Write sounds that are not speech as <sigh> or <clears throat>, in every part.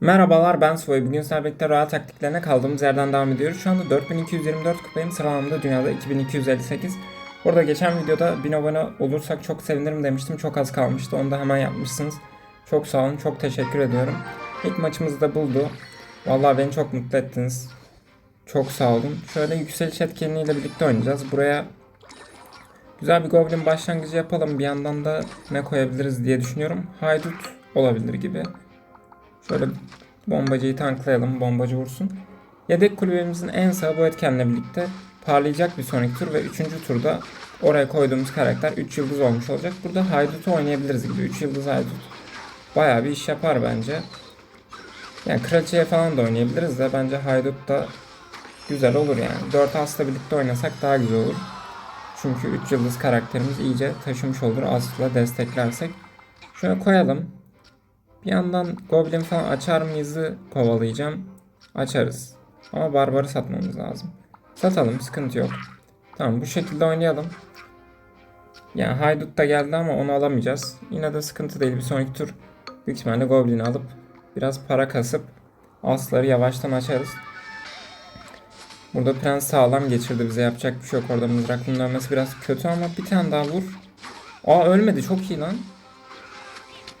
Merhabalar ben Soy. Bugün birlikte Royal taktiklerine kaldığımız yerden devam ediyoruz. Şu anda 4224 kupayım. Sıralamamda dünyada 2258. Burada geçen videoda 1000 abone olursak çok sevinirim demiştim. Çok az kalmıştı. Onu da hemen yapmışsınız. Çok sağ olun. Çok teşekkür ediyorum. İlk maçımızı da buldu. Vallahi beni çok mutlu ettiniz. Çok sağ olun. Şöyle yükseliş etkinliğiyle birlikte oynayacağız. Buraya güzel bir goblin başlangıcı yapalım. Bir yandan da ne koyabiliriz diye düşünüyorum. Haydut olabilir gibi. Şöyle bombacıyı tanklayalım. Bombacı vursun. Yedek kulübemizin en sağı bu etkenle birlikte parlayacak bir sonraki tur ve 3. turda oraya koyduğumuz karakter 3 yıldız olmuş olacak. Burada Haydut'u oynayabiliriz gibi. 3 yıldız Haydut. Bayağı bir iş yapar bence. Yani Kraliçe'ye falan da oynayabiliriz de bence Haydut da güzel olur yani. 4 asla birlikte oynasak daha güzel olur. Çünkü 3 yıldız karakterimiz iyice taşımış olur Asla desteklersek. Şöyle koyalım. Bir yandan Goblin falan açar mıyızı kovalayacağım. Açarız. Ama Barbar'ı satmamız lazım. Satalım sıkıntı yok. Tamam bu şekilde oynayalım. Yani Haydut da geldi ama onu alamayacağız. Yine de sıkıntı değil. Bir sonraki tur büyük ihtimalle Goblin'i alıp biraz para kasıp asları yavaştan açarız. Burada Prens sağlam geçirdi bize yapacak bir şey yok. Orada mızraklının ölmesi biraz kötü ama bir tane daha vur. Aa ölmedi çok iyi lan.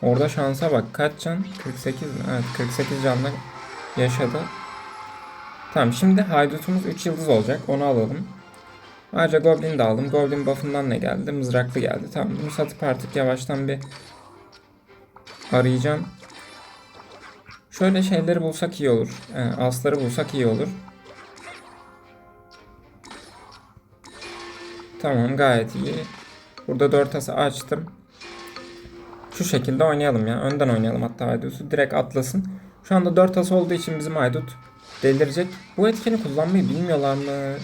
Orada şansa bak. Kaç can? 48 mi? Evet 48 canla yaşadı. Tamam şimdi haydutumuz 3 yıldız olacak. Onu alalım. Ayrıca Goblin de aldım. Goblin buff'ından ne geldi? Mızraklı geldi. Tamam bunu satıp artık yavaştan bir arayacağım. Şöyle şeyleri bulsak iyi olur. Yani asları bulsak iyi olur. Tamam gayet iyi. Burada 4 ası açtım. Şu şekilde oynayalım ya. Önden oynayalım hatta Haydut'u. Direkt atlasın. Şu anda 4 as olduğu için bizim Haydut delirecek. Bu etkeni kullanmayı bilmiyorlar mı?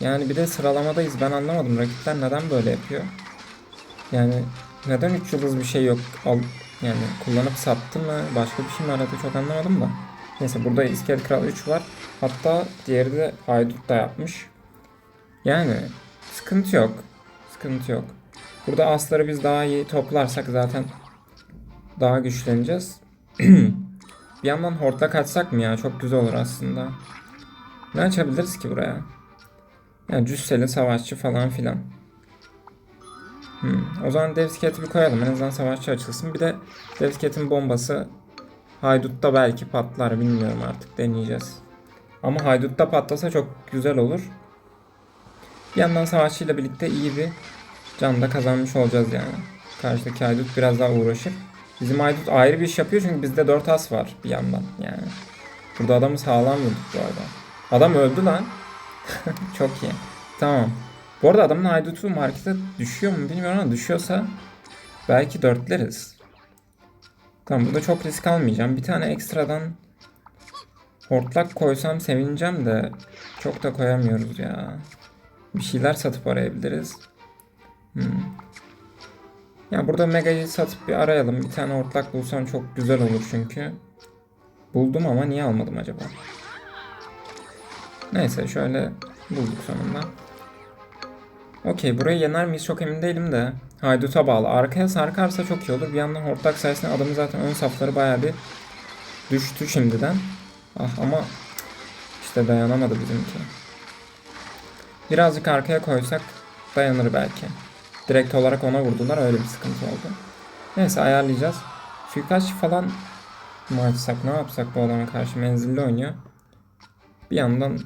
Yani bir de sıralamadayız. Ben anlamadım. Rakipler neden böyle yapıyor? Yani neden 3 yıldız bir şey yok? Al, yani kullanıp sattı mı? Başka bir şey mi aradı? Çok anlamadım da. Neyse burada İskelet Kral 3 var. Hatta diğeri de Haydut da yapmış. Yani sıkıntı yok. Sıkıntı yok. Burada asları biz daha iyi toplarsak zaten daha güçleneceğiz. <clears throat> bir yandan hortlak açsak mı ya? Çok güzel olur aslında. Ne açabiliriz ki buraya? Yani cüsseli savaşçı falan filan. Hmm. O zaman Devsket'i bir koyalım. En azından savaşçı açılsın. Bir de Devsket'in bombası Haydut'ta belki patlar. Bilmiyorum artık. Deneyeceğiz. Ama Haydut'ta patlasa çok güzel olur. Bir yandan savaşçıyla birlikte iyi bir can da kazanmış olacağız yani. Karşıdaki Haydut biraz daha uğraşır. Bizim Haydut ayrı bir iş yapıyor çünkü bizde 4 as var bir yandan yani. Burada adamı sağlam vurduk bu arada. Adam öldü lan. <laughs> Çok iyi. Tamam. Bu arada adamın Haydut'u markete düşüyor mu bilmiyorum ama düşüyorsa belki dörtleriz. Tamam burada çok risk almayacağım. Bir tane ekstradan hortlak koysam sevineceğim de çok da koyamıyoruz ya. Bir şeyler satıp arayabiliriz. Hmm. Ya burada Mega'yı satıp bir arayalım. Bir tane hortlak bulsam çok güzel olur çünkü. Buldum ama niye almadım acaba? Neyse şöyle bulduk sonunda. Okey burayı yener miyiz çok emin değilim de. Haydut'a bağlı. Arkaya sarkarsa çok iyi olur. Bir yandan hortlak sayesinde adamın zaten ön safları baya bir düştü şimdiden. Ah ama işte dayanamadı bizimki. Birazcık arkaya koysak dayanır belki. Direkt olarak ona vurdular öyle bir sıkıntı oldu. Neyse ayarlayacağız. Suikastçı falan mı açsak ne yapsak bu adama karşı menzilli oynuyor. Bir yandan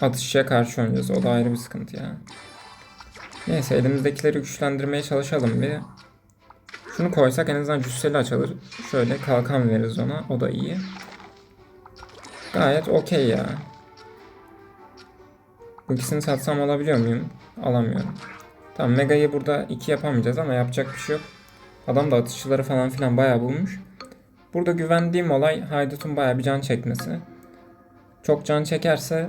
atışçıya karşı oynayacağız. O da ayrı bir sıkıntı ya. Neyse elimizdekileri güçlendirmeye çalışalım bir. Şunu koysak en azından cüsseli açılır. Şöyle kalkan veririz ona. O da iyi. Gayet okey ya. Bu ikisini satsam alabiliyor muyum? Alamıyorum. Tamam Mega'yı burada 2 yapamayacağız ama yapacak bir şey yok. Adam da atışçıları falan filan bayağı bulmuş. Burada güvendiğim olay Haydut'un bayağı bir can çekmesi. Çok can çekerse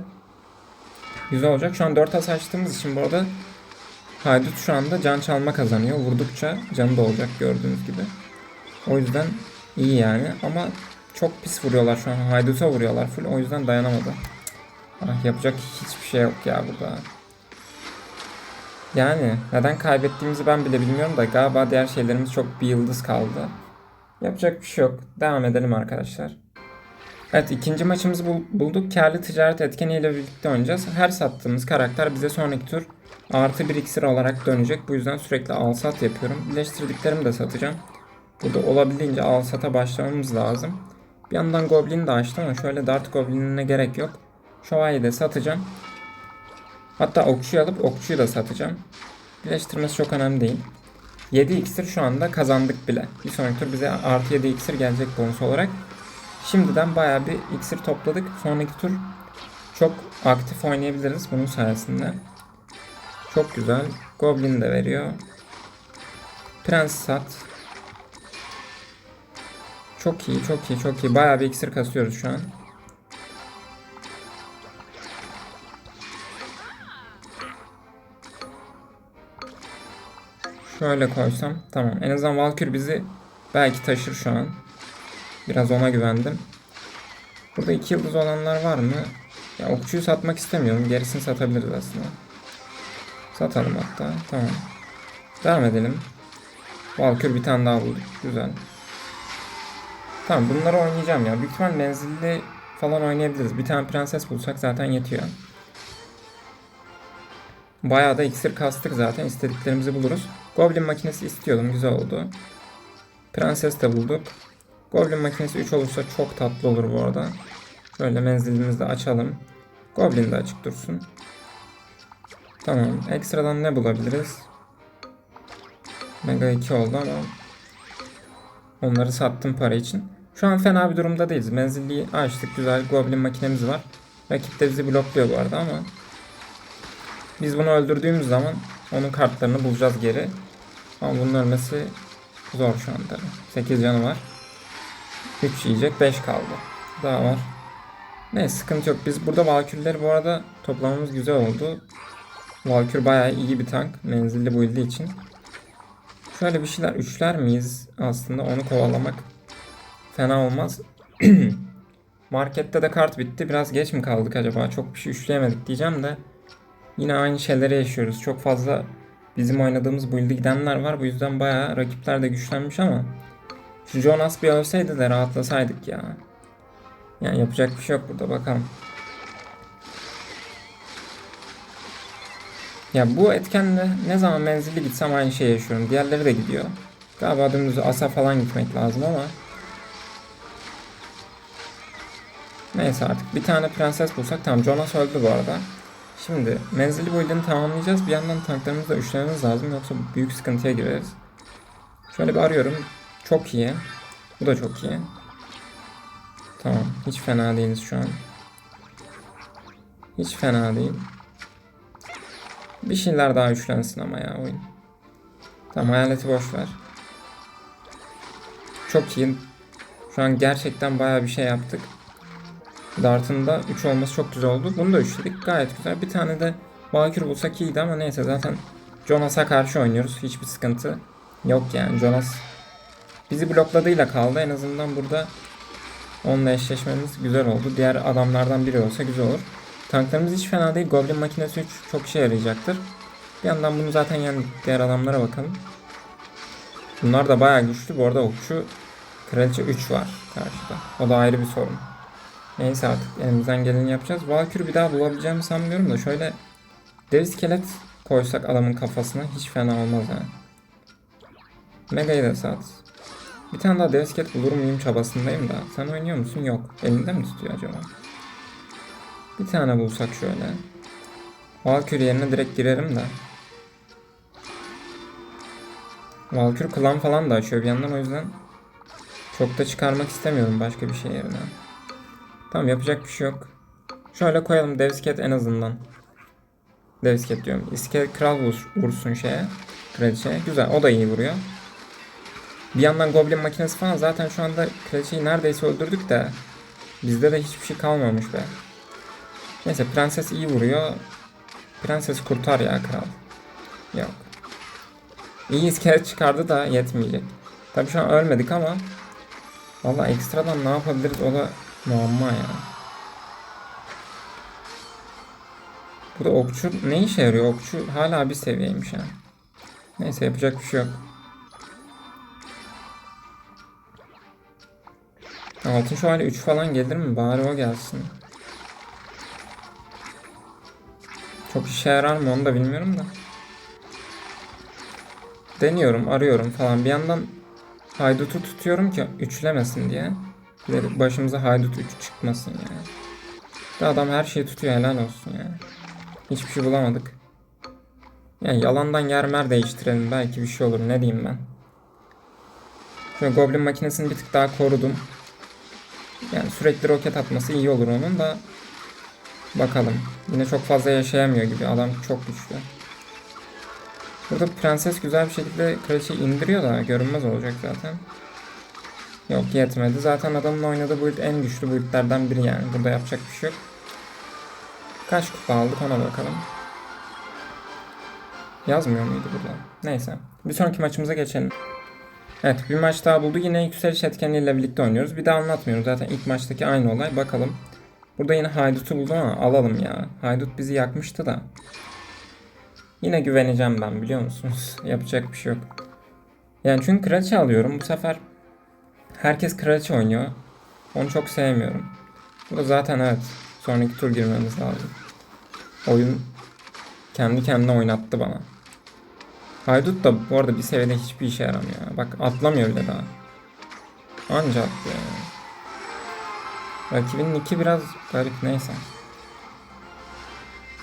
güzel olacak. Şu an 4 as açtığımız için bu arada Haydut şu anda can çalma kazanıyor. Vurdukça canı da olacak gördüğünüz gibi. O yüzden iyi yani ama çok pis vuruyorlar şu an. Haydut'a vuruyorlar full. O yüzden dayanamadı. Ah, yapacak hiçbir şey yok ya burada. Yani neden kaybettiğimizi ben bile bilmiyorum da galiba diğer şeylerimiz çok bir yıldız kaldı. Yapacak bir şey yok. Devam edelim arkadaşlar. Evet ikinci maçımızı bul- bulduk. Karlı ticaret etkeniyle birlikte oynayacağız. Her sattığımız karakter bize sonraki tur artı bir iksir olarak dönecek. Bu yüzden sürekli al sat yapıyorum. Birleştirdiklerimi de satacağım. Burada olabildiğince al sata başlamamız lazım. Bir yandan Goblin de açtım ama şöyle Dart Goblin'ine gerek yok. Şövalyeyi de satacağım. Hatta okçuyu alıp okçuyu da satacağım. Birleştirmesi çok önemli değil. 7 iksir şu anda kazandık bile. Bir sonraki tur bize artı 7 iksir gelecek bonus olarak. Şimdiden bayağı bir iksir topladık. Sonraki tur çok aktif oynayabiliriz bunun sayesinde. Çok güzel. Goblin de veriyor. Prens sat. Çok iyi, çok iyi, çok iyi. Bayağı bir iksir kasıyoruz şu an. Şöyle koysam. Tamam. En azından Valkür bizi belki taşır şu an. Biraz ona güvendim. Burada iki yıldız olanlar var mı? Ya okçuyu satmak istemiyorum. Gerisini satabiliriz aslında. Satalım hatta. Tamam. Devam edelim. Valkür bir tane daha bulduk. Güzel. Tamam bunları oynayacağım ya. Büyük ihtimal menzilli falan oynayabiliriz. Bir tane prenses bulsak zaten yetiyor. Bayağı da iksir kastık zaten. İstediklerimizi buluruz. Goblin makinesi istiyordum. Güzel oldu. Prenses de bulduk. Goblin makinesi 3 olursa çok tatlı olur bu arada. Şöyle menzilimizi de açalım. Goblin de açık dursun. Tamam. Ekstradan ne bulabiliriz? Mega 2 oldu ama onları sattım para için. Şu an fena bir durumda değiliz. Menzilliyi açtık. Güzel Goblin makinemiz var. Rakip de bizi blokluyor bu arada ama biz bunu öldürdüğümüz zaman onun kartlarını bulacağız geri. Ama bunun ölmesi zor şu anda. 8 canı var. 3 yiyecek 5 kaldı. Daha var. Neyse sıkıntı yok. Biz burada Valkürleri bu arada toplamamız güzel oldu. Valkür bayağı iyi bir tank. Menzilli build için. Şöyle bir şeyler üçler miyiz aslında onu kovalamak fena olmaz. <clears throat> Markette de kart bitti. Biraz geç mi kaldık acaba? Çok bir şey üçleyemedik diyeceğim de. Yine aynı şeyleri yaşıyoruz. Çok fazla bizim oynadığımız build'e gidenler var. Bu yüzden bayağı rakipler de güçlenmiş ama şu Jonas bir ölseydi de rahatlasaydık ya. Yani yapacak bir şey yok burada bakalım. Ya bu etkenle ne zaman menzilli gitsem aynı şeyi yaşıyorum. Diğerleri de gidiyor. Galiba dümdüz asa falan gitmek lazım ama. Neyse artık bir tane prenses bulsak tamam Jonas öldü bu arada. Şimdi menzilli build'ini tamamlayacağız. Bir yandan tanklarımızı da üçlememiz lazım yoksa büyük sıkıntıya gireriz. Şöyle bir arıyorum. Çok iyi. Bu da çok iyi. Tamam. Hiç fena değiliz şu an. Hiç fena değil. Bir şeyler daha üçlensin ama ya oyun. Tamam hayaleti boş ver. Çok iyi. Şu an gerçekten bayağı bir şey yaptık. Dart'ın da 3 olması çok güzel oldu. Bunu da üçledik. Gayet güzel. Bir tane de Valkyrie bulsak iyiydi ama neyse zaten Jonas'a karşı oynuyoruz. Hiçbir sıkıntı yok yani. Jonas bizi blokladığıyla kaldı. En azından burada onunla eşleşmemiz güzel oldu. Diğer adamlardan biri olsa güzel olur. Tanklarımız hiç fena değil. Goblin makinesi 3 çok işe yarayacaktır. Bir yandan bunu zaten yendik. Diğer adamlara bakalım. Bunlar da bayağı güçlü. Bu arada okçu Kraliçe 3 var karşıda. O da ayrı bir sorun. Neyse artık elimizden geleni yapacağız. Valkür bir daha bulabileceğimi sanmıyorum da şöyle dev iskelet koysak adamın kafasına hiç fena olmaz ha. Mega'yı da sat. Bir tane daha dev iskelet bulur muyum çabasındayım da. Sen oynuyor musun? Yok. Elinde mi tutuyor acaba? Bir tane bulsak şöyle. Valkür yerine direkt girerim de. Valkür klan falan da açıyor bir yandan o yüzden çok da çıkarmak istemiyorum başka bir şey yerine. Tamam yapacak bir şey yok. Şöyle koyalım devsket en azından. Devsket diyorum. İskelet kral vur- vursun şeye. Kraliçeye. Güzel o da iyi vuruyor. Bir yandan goblin makinesi falan zaten şu anda kraliçeyi neredeyse öldürdük de bizde de hiçbir şey kalmamış be. Neyse prenses iyi vuruyor. Prenses kurtar ya kral. Yok. İyi iskelet çıkardı da yetmeyecek. Tabi şu an ölmedik ama Valla ekstradan ne yapabiliriz o da muamma ya. Bu da okçu ne işe yarıyor? Okçu hala bir seviyeymiş ha. Neyse yapacak bir şey yok. Altın şövalye 3 falan gelir mi? Bari o gelsin. Çok işe yarar mı onu da bilmiyorum da. Deniyorum, arıyorum falan. Bir yandan haydutu tutuyorum ki üçlemesin diye. De başımıza haydut 3 çıkmasın yani. Bir adam her şeyi tutuyor helal olsun ya. Hiçbir şey bulamadık. Yani yalandan yer mer değiştirelim belki bir şey olur ne diyeyim ben. Şöyle goblin makinesini bir tık daha korudum. Yani sürekli roket atması iyi olur onun da bakalım. Yine çok fazla yaşayamıyor gibi. Adam çok güçlü. Burada prenses güzel bir şekilde kraliçeyi indiriyor da görünmez olacak zaten. Yok yetmedi. Zaten adamın oynadığı build en güçlü buildlerden biri yani. Burada yapacak bir şey yok. Kaç kupa aldık ona bakalım. Yazmıyor muydu burada? Neyse. Bir sonraki maçımıza geçelim. Evet bir maç daha buldu. Yine yükseliş etkenliğiyle birlikte oynuyoruz. Bir daha anlatmıyorum. Zaten ilk maçtaki aynı olay. Bakalım. Burada yine Haydut'u buldum ama alalım ya. Haydut bizi yakmıştı da. Yine güveneceğim ben biliyor musunuz? <laughs> Yapacak bir şey yok. Yani çünkü kraliçe alıyorum. Bu sefer herkes kraliçe oynuyor. Onu çok sevmiyorum. Bu da zaten evet. Sonraki tur girmemiz lazım. Oyun kendi kendine oynattı bana. Haydut da bu arada bir seviyede hiçbir işe yaramıyor. ya. Bak atlamıyor bile daha. Anca atlıyor yani. Rakibinin iki biraz garip neyse.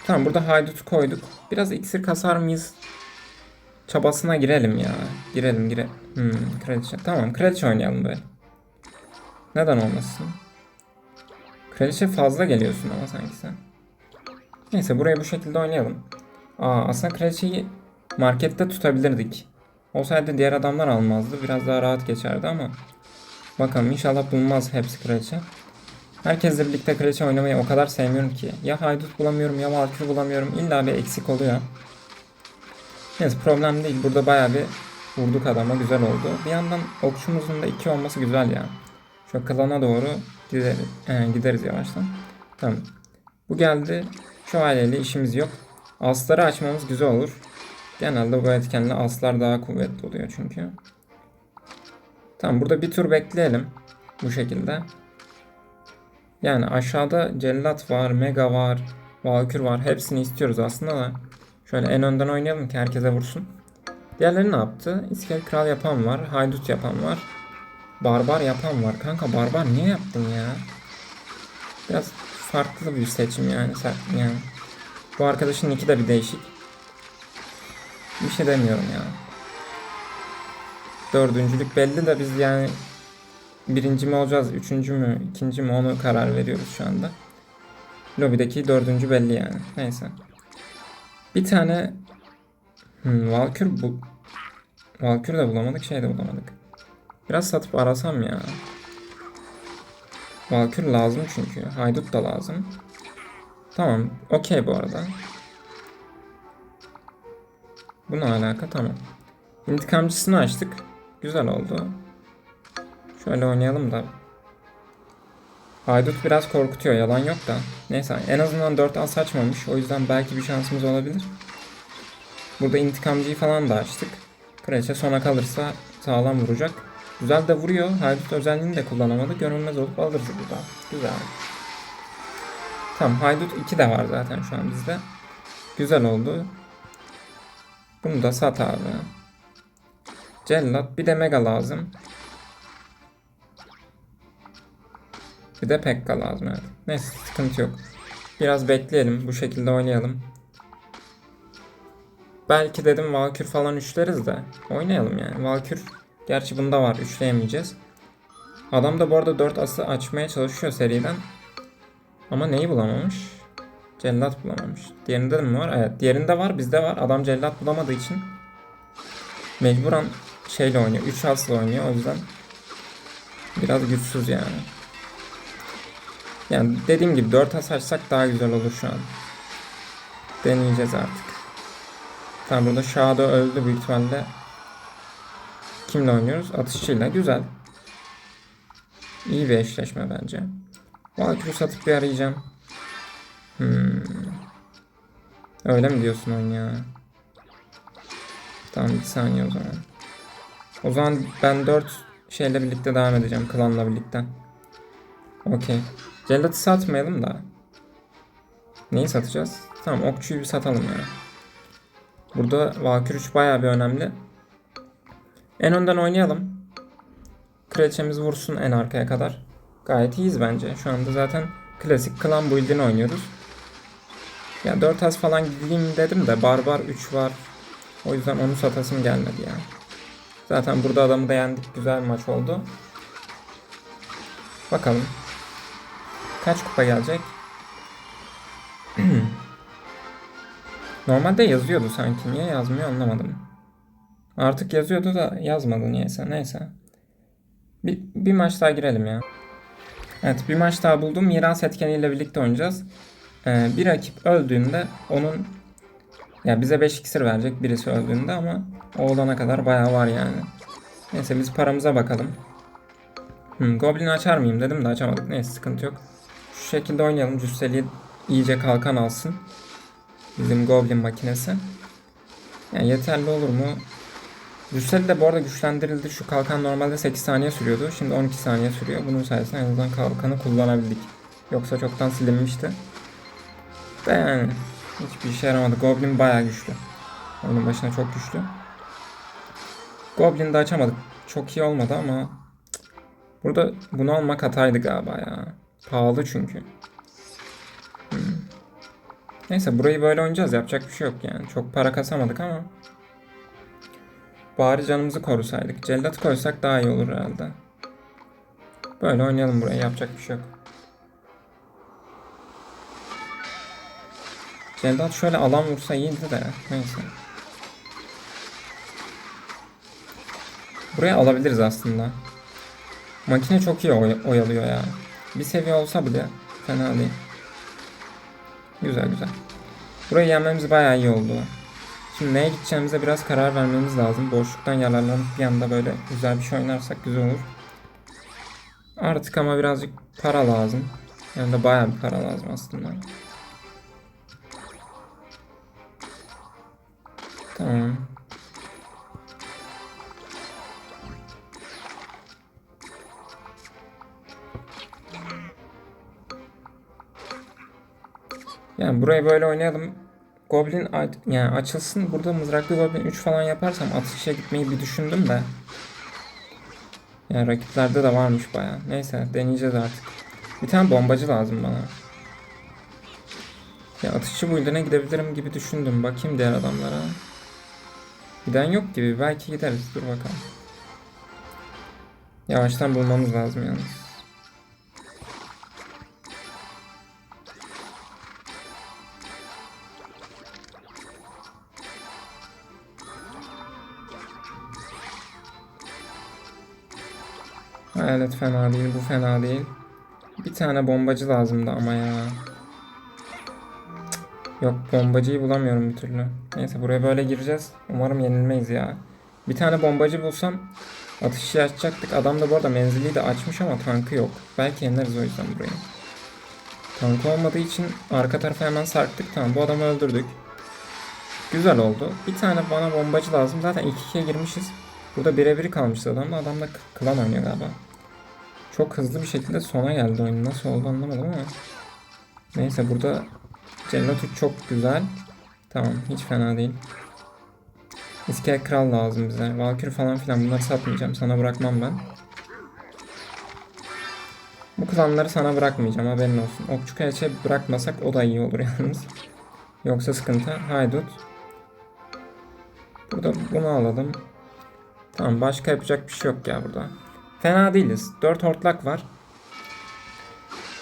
Tamam burada haydut koyduk. Biraz iksir kasar mıyız? Çabasına girelim ya. Girelim girelim. Hmm, kraliçe. Tamam kraliçe oynayalım böyle. Neden olmasın? Kraliçe fazla geliyorsun ama sanki sen. Neyse burayı bu şekilde oynayalım. Aa aslında kraliçeyi markette tutabilirdik. Olsaydı diğer adamlar almazdı. Biraz daha rahat geçerdi ama. Bakalım inşallah bulmaz hepsi kraliçe. Herkesle birlikte kraliçe oynamayı o kadar sevmiyorum ki. Ya haydut bulamıyorum ya valkür bulamıyorum. İlla bir eksik oluyor. Neyse problem değil. Burada bayağı bir vurduk adama. Güzel oldu. Bir yandan okçumuzun da iki olması güzel ya. Şu klana doğru gideriz, e, gideriz yavaştan. Tamam. Bu geldi. Şövalyeyle işimiz yok. Asları açmamız güzel olur. Genelde bu etkenle aslar daha kuvvetli oluyor çünkü. Tamam burada bir tur bekleyelim. Bu şekilde. Yani aşağıda cellat var, mega var, valkür var. Hepsini istiyoruz aslında da. Şöyle en önden oynayalım ki herkese vursun. Diğerleri ne yaptı? İskelet kral yapan var, haydut yapan var. Barbar yapan var. Kanka barbar niye yaptın ya? Biraz farklı bir seçim yani. Yani. Bu arkadaşın iki de bir değişik. Bir şey demiyorum ya. Dördüncülük belli de biz yani birinci mi olacağız, üçüncü mü, ikinci mi onu karar veriyoruz şu anda. Lobideki dördüncü belli yani. Neyse. Bir tane hmm, Valkür bu Valkür de bulamadık, şey de bulamadık. Biraz satıp arasam ya. Valkür lazım çünkü. Haydut da lazım. Tamam. Okey bu arada. Bu ne alaka? Tamam. İntikamcısını açtık. Güzel oldu. Şöyle oynayalım da. Haydut biraz korkutuyor. Yalan yok da. Neyse en azından 4 as açmamış. O yüzden belki bir şansımız olabilir. Burada intikamcıyı falan da açtık. Kraliçe sona kalırsa sağlam vuracak. Güzel de vuruyor. Haydut özelliğini de kullanamadı. Görünmez olup alırız burada. Güzel. Tamam Haydut 2 de var zaten şu an bizde. Güzel oldu. Bunu da sat abi. Cellat bir de mega lazım. Bir de Pekka lazım evet. Neyse sıkıntı yok. Biraz bekleyelim. Bu şekilde oynayalım. Belki dedim Valkür falan üçleriz de. Oynayalım yani. Valkür gerçi bunda var. Üçleyemeyeceğiz. Adam da bu arada 4 ası açmaya çalışıyor seriden. Ama neyi bulamamış? Cellat bulamamış. Diğerinde de mi var? Evet. Diğerinde var. Bizde var. Adam cellat bulamadığı için mecburen şeyle oynuyor. 3 asla oynuyor. O yüzden biraz güçsüz yani. Yani dediğim gibi 4 as açsak daha güzel olur şu an. Deneyeceğiz artık. Tamam burada Shadow öldü büyük ihtimalle. Kimle oynuyoruz? Atışçıyla. Güzel. İyi bir eşleşme bence. Valkyrie'yi satıp bir arayacağım. Hmm. Öyle mi diyorsun oyun ya? Tamam bir saniye o zaman. O zaman ben 4 şeyle birlikte devam edeceğim. Klanla birlikte. Okey. Cellat'ı satmayalım da. Neyi satacağız? Tamam okçuyu bir satalım ya. Burada Valkür 3 bayağı bir önemli. En önden oynayalım. Kraliçemiz vursun en arkaya kadar. Gayet iyiyiz bence. Şu anda zaten klasik klan build'ini oynuyoruz. Ya 4 az falan gideyim dedim de Barbar 3 var. O yüzden onu satasım gelmedi ya. Zaten burada adamı da yendik. Güzel maç oldu. Bakalım. Kaç kupa gelecek? <clears throat> Normalde yazıyordu sanki. Niye yazmıyor anlamadım. Artık yazıyordu da yazmadı niyeyse. Neyse. Bir, bir maç daha girelim ya. Evet bir maç daha buldum. Miras etkeniyle birlikte oynayacağız. Ee, bir rakip öldüğünde onun ya bize 5 iksir verecek birisi öldüğünde ama o olana kadar bayağı var yani. Neyse biz paramıza bakalım. Hmm, Goblin açar mıyım dedim de açamadık. Neyse sıkıntı yok. Şu şekilde oynayalım. Cüsseli iyice kalkan alsın. Bizim Goblin makinesi. Yani yeterli olur mu? Cüsseli de bu arada güçlendirildi. Şu kalkan normalde 8 saniye sürüyordu. Şimdi 12 saniye sürüyor. Bunun sayesinde en azından kalkanı kullanabildik. Yoksa çoktan silinmişti. De yani hiçbir işe yaramadı. Goblin bayağı güçlü. Oyunun başına çok güçlü. Goblin'i de açamadık. Çok iyi olmadı ama burada bunu almak hataydı galiba ya. Pahalı çünkü. Hmm. Neyse burayı böyle oynayacağız. Yapacak bir şey yok yani. Çok para kasamadık ama. Bari canımızı korusaydık. Cellat koysak daha iyi olur herhalde. Böyle oynayalım burayı. Yapacak bir şey yok. Cellat şöyle alan vursa iyiydi de. Neyse. Buraya alabiliriz aslında. Makine çok iyi oy- oyalıyor ya. Bir seviye olsa bile fena değil. Güzel güzel. Burayı yenmemiz bayağı iyi oldu. Şimdi neye gideceğimize biraz karar vermemiz lazım. Boşluktan yararlanıp bir anda böyle güzel bir şey oynarsak güzel olur. Artık ama birazcık para lazım. Yani da bayağı bir para lazım aslında. Tamam. Yani burayı böyle oynayalım. Goblin yani açılsın. Burada mızraklı Goblin 3 falan yaparsam atışa gitmeyi bir düşündüm de. Yani rakiplerde de varmış baya. Neyse deneyeceğiz artık. Bir tane bombacı lazım bana. Ya atışçı build'ine gidebilirim gibi düşündüm. Bakayım diğer adamlara. Giden yok gibi. Belki gideriz. Dur bakalım. Yavaştan bulmamız lazım yalnız. Hayalet fena değil, bu fena değil. Bir tane bombacı lazımdı ama ya. Yok bombacıyı bulamıyorum bir türlü. Neyse buraya böyle gireceğiz. Umarım yenilmeyiz ya. Bir tane bombacı bulsam atışı açacaktık. Adam da bu arada menzili de açmış ama tankı yok. Belki yeneriz o yüzden burayı. Tankı olmadığı için arka tarafa hemen sarktık. Tamam bu adamı öldürdük. Güzel oldu. Bir tane bana bombacı lazım. Zaten 2-2'ye girmişiz. Burada birebir kalmıştı adamla. Adam da klan oynuyor galiba. Çok hızlı bir şekilde sona geldi oyun. Nasıl oldu anlamadım ama. Neyse burada Cellat 3 çok güzel. Tamam hiç fena değil. İskelet kral lazım bize. Valkyrie falan filan bunları satmayacağım. Sana bırakmam ben. Bu klanları sana bırakmayacağım haberin olsun. Okçu kraliçe bırakmasak o da iyi olur <laughs> yalnız. Yoksa sıkıntı. Haydut. Burada bunu alalım. Tamam başka yapacak bir şey yok ya burada. Fena değiliz. 4 hortlak var.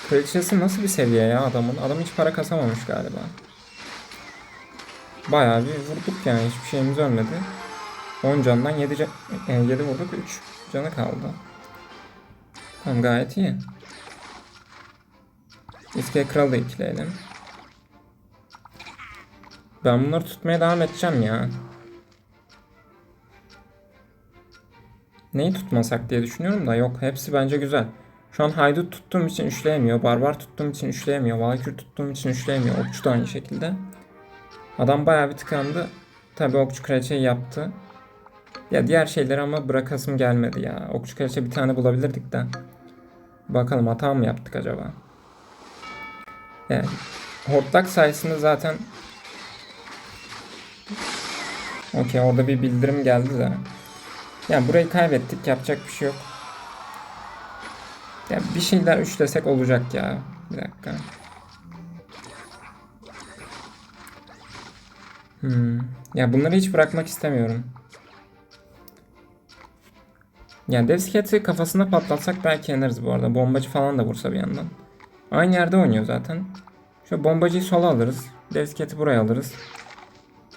Kraliçesi nasıl bir seviye ya adamın? Adam hiç para kasamamış galiba. Bayağı bir vurduk yani hiçbir şeyimiz ölmedi. 10 candan 7, can, yani 7 vurduk 3 canı kaldı. Tamam gayet iyi. İskele kralı da ikileyelim. Ben bunları tutmaya devam edeceğim ya. Neyi tutmasak diye düşünüyorum da yok hepsi bence güzel. Şu an haydut tuttuğum için üçleyemiyor. Barbar tuttuğum için üçleyemiyor. Valkür tuttuğum için üçleyemiyor. Okçu da aynı şekilde. Adam bayağı bir tıkandı. Tabii okçu kraliçeyi yaptı. Ya diğer şeyleri ama bırakasım gelmedi ya. Okçu kraliçe bir tane bulabilirdik de. Bakalım hata mı yaptık acaba? Yani hortlak sayesinde zaten Okey orada bir bildirim geldi de. Yani burayı kaybettik yapacak bir şey yok. Ya bir şeyler üçlesek olacak ya. Bir dakika. Hmm. Ya bunları hiç bırakmak istemiyorum. Yani Devsket'i kafasına patlatsak belki yeneriz bu arada. Bombacı falan da vursa bir yandan. Aynı yerde oynuyor zaten. Şöyle bombacıyı sola alırız. Devsket'i buraya alırız.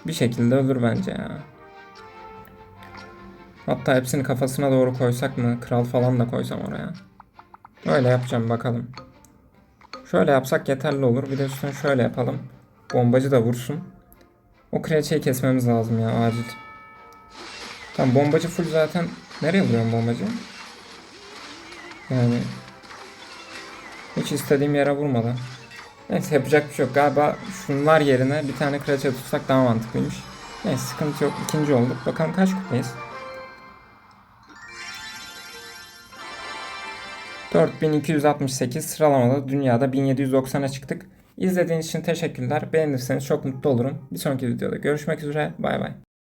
Bir şekilde ölür bence ya. Hatta hepsini kafasına doğru koysak mı? Kral falan da koysam oraya. Öyle yapacağım bakalım. Şöyle yapsak yeterli olur. Bir de üstüne şöyle yapalım. Bombacı da vursun. O kraliçeyi kesmemiz lazım ya acil. Tamam bombacı full zaten. Nereye vuruyorum bombacı? Yani hiç istediğim yere vurmadı. Neyse yapacak bir şey yok. Galiba şunlar yerine bir tane kraliçe tutsak daha mantıklıymış. Neyse sıkıntı yok. İkinci olduk. Bakalım kaç kupayız? 4268 sıralamada dünyada 1790'a çıktık. İzlediğiniz için teşekkürler. Beğenirseniz çok mutlu olurum. Bir sonraki videoda görüşmek üzere. Bay bay.